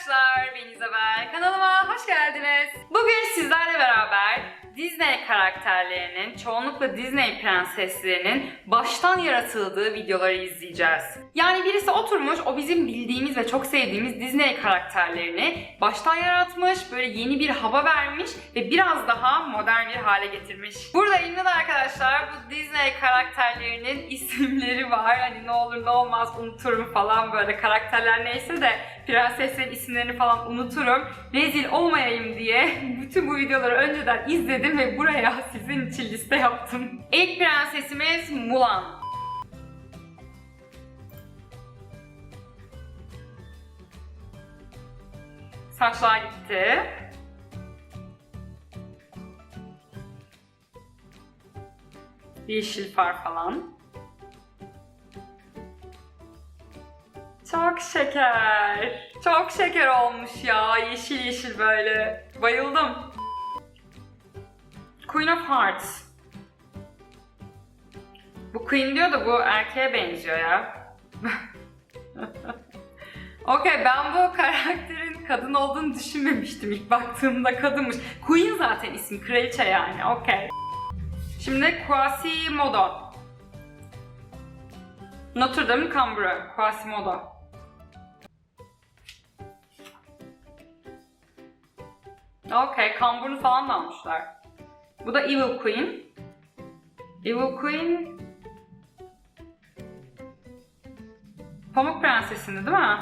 arkadaşlar, ben İzabel. Kanalıma karakterlerinin, çoğunlukla Disney prenseslerinin baştan yaratıldığı videoları izleyeceğiz. Yani birisi oturmuş, o bizim bildiğimiz ve çok sevdiğimiz Disney karakterlerini baştan yaratmış, böyle yeni bir hava vermiş ve biraz daha modern bir hale getirmiş. Burada elimde de arkadaşlar bu Disney karakterlerinin isimleri var. Hani ne olur ne olmaz unuturum falan böyle karakterler neyse de prenseslerin isimlerini falan unuturum. Rezil olmayayım diye bütün bu videoları önceden izledim ve buraya sizin için liste yaptım. İlk prensesimiz Mulan. Saçlar gitti. Yeşil far falan. Çok şeker. Çok şeker olmuş ya. Yeşil yeşil böyle. Bayıldım. Queen of Hearts. Bu Queen diyor da bu erkeğe benziyor ya. Okey ben bu karakterin kadın olduğunu düşünmemiştim ilk baktığımda kadınmış. Queen zaten ismi kraliçe yani okey. Şimdi Quasimodo. Notre Dame Cambrai, Quasimodo. Okey, kamburunu falan da almışlar. Bu da Evil Queen. Evil Queen... Pamuk Prensesi'ndi değil mi?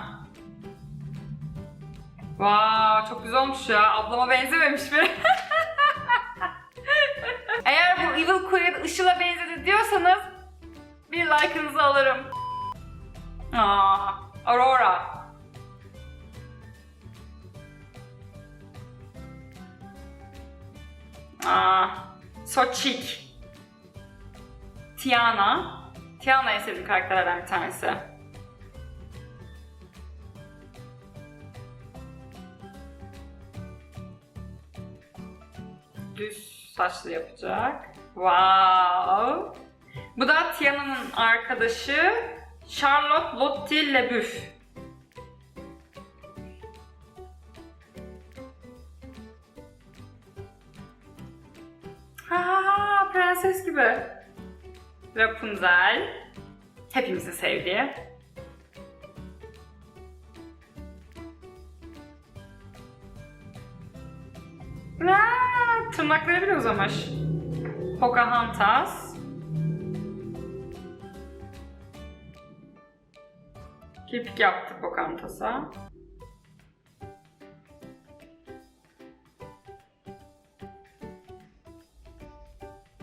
Wow, çok güzel olmuş ya. Ablama benzememiş mi? Eğer bu Evil Queen Işıl'a benzedi diyorsanız bir like'ınızı alırım. Aa, Aurora. Aa, Sochik. Tiana. Tiana en sevdiğim karakterlerden bir tanesi. Düz saçlı yapacak. Wow. Bu da Tiana'nın arkadaşı Charlotte Lotti Lebuff. Prenses gibi. Rapunzel. Hepimizin sevdiği. Aa, tırnakları bile uzamış. Pocahontas. Kirpik yaptık Pocahontas'a.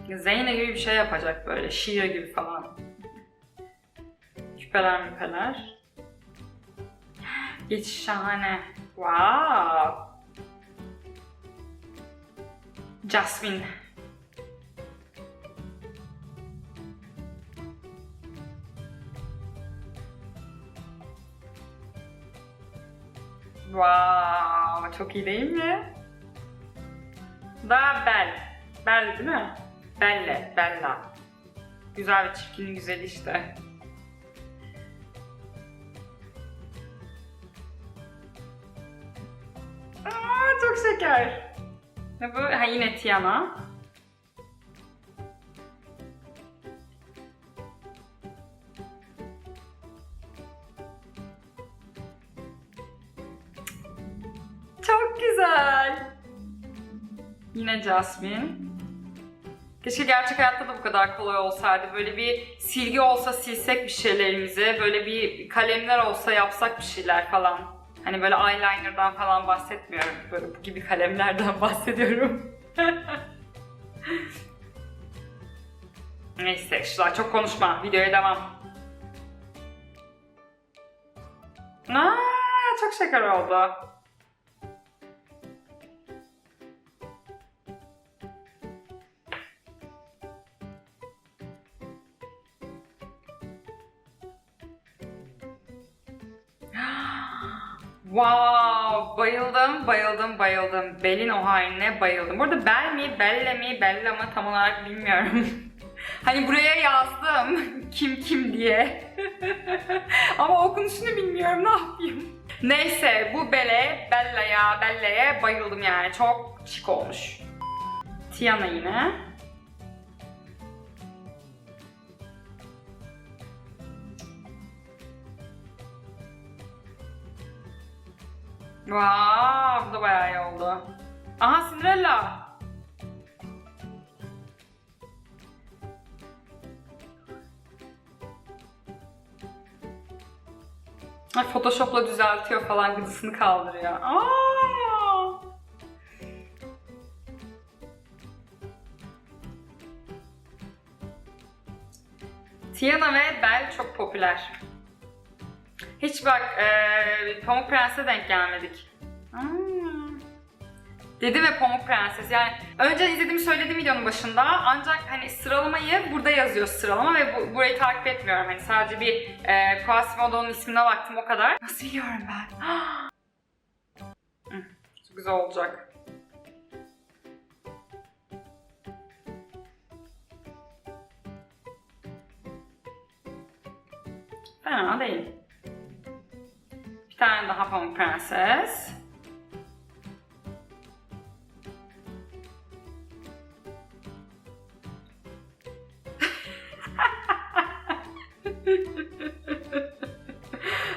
Zeyne gibi bir şey yapacak böyle. Şiir gibi falan. Küpeler müpeler. Geçiş şahane. Wow. Jasmine. Wow, çok iyi değil mi? Daha Bel. Bel değil mi? Belle, Bella. Güzel ve çirkinin güzeli işte. Aa, çok şeker. Ne bu? Ha yine Tiana. Çok güzel. Yine Jasmine. Keşke gerçek hayatta da bu kadar kolay olsaydı. Böyle bir silgi olsa silsek bir şeylerimizi, böyle bir kalemler olsa yapsak bir şeyler falan. Hani böyle eyeliner'dan falan bahsetmiyorum. Böyle bu gibi kalemlerden bahsediyorum. Neyse şunlar çok konuşma. Videoya devam. Aa, çok şeker oldu. Wow, bayıldım, bayıldım, bayıldım. Belin o haline bayıldım. Burada bel mi, belle mi, bella mı tam olarak bilmiyorum. hani buraya yazdım kim kim diye. Ama okunuşunu bilmiyorum, ne yapayım? Neyse bu Belle, Bella'ya, Belle'ye bayıldım yani. Çok şık olmuş. Tiana yine. Vaa, bu da bayağı iyi oldu. Aha Cinderella. Photoshop'la düzeltiyor falan gıdısını kaldırıyor. Aa! Tiana ve Belle çok popüler. Hiç bak eee Pamuk Prens'e denk gelmedik. Hmm. Dedi ve Pamuk Prenses. Yani önce izlediğimi söyledim videonun başında ancak hani sıralamayı burada yazıyor sıralama ve bu, burayı takip etmiyorum. Hani sadece bir e, Quasimodo'nun ismine baktım o kadar. Nasıl biliyorum ben? Çok güzel olacak. Fena değil. Tane daha Pamuk Prenses.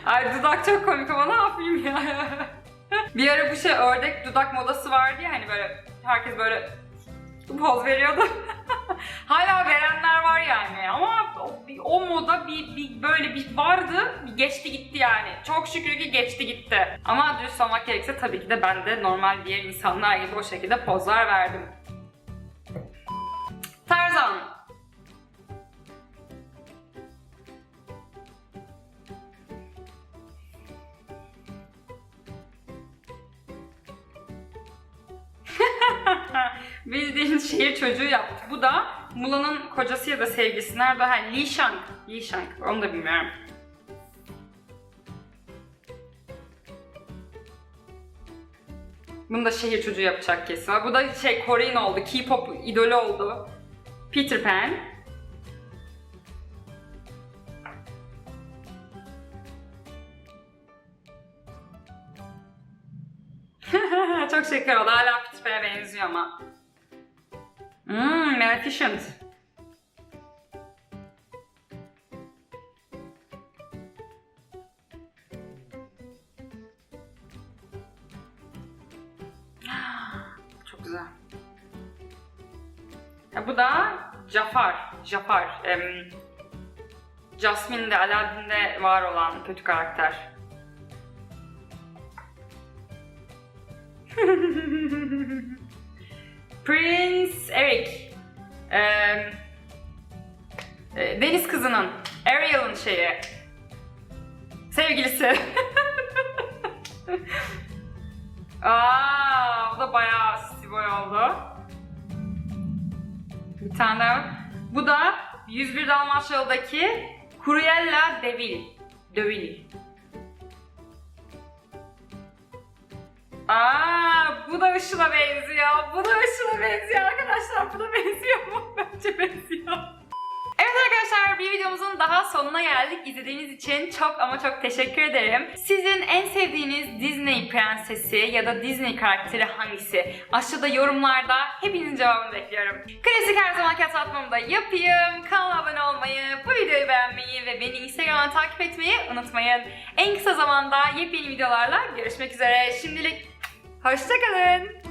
Ay dudak çok komik ama ne yapayım ya. bir ara bu şey ördek dudak modası vardı ya hani böyle herkes böyle poz veriyordu. Hala verenler var yani ama bir- o moda bir, bir böyle bir vardı bir geçti gitti yani. Çok şükür ki geçti gitti. Ama dürüst olmak gerekirse tabii ki de ben de normal diğer insanlar gibi o şekilde pozlar verdim. Tarzan. Bildiğin şehir çocuğu yaptı. Bu da Mula'nın kocası ya da sevgilisi nerede? Ha, Lee Shang. Lee Shang. Onu da bilmiyorum. Bunu da şehir çocuğu yapacak kesin. Bu da şey Korean oldu. K-pop idolü oldu. Peter Pan. Çok şeker oldu. Hala Peter Pan'e benziyor ama. Mmm, Maleficent. Çok güzel. Ya bu da Jafar. Jafar. Em, Jasmine'de, Aladdin'de var olan kötü karakter. Prince Eric. Em, e, Deniz kızının, Ariel'ın şeyi. Sevgilisi. Aa, bu da bayağı Stiboy oldu. Bir tane daha. Bu da 101 Dalmaçyalı'daki Cruella de Vil. De Vil. Aa, bu da Işıl'a benziyor. Bu da Işıl'a benziyor arkadaşlar. Bu da benziyor mu? Bence benziyor. Evet arkadaşlar bir videomuzun daha sonuna geldik. İzlediğiniz için çok ama çok teşekkür ederim. Sizin en sevdiğiniz Disney prensesi ya da Disney karakteri hangisi? Aşağıda yorumlarda hepinizin cevabını bekliyorum. Klasik her zamanki hatırlatmamı da yapayım. Kanala abone olmayı, bu videoyu beğenmeyi ve beni Instagram'dan takip etmeyi unutmayın. En kısa zamanda yepyeni videolarla görüşmek üzere. Şimdilik hoşçakalın.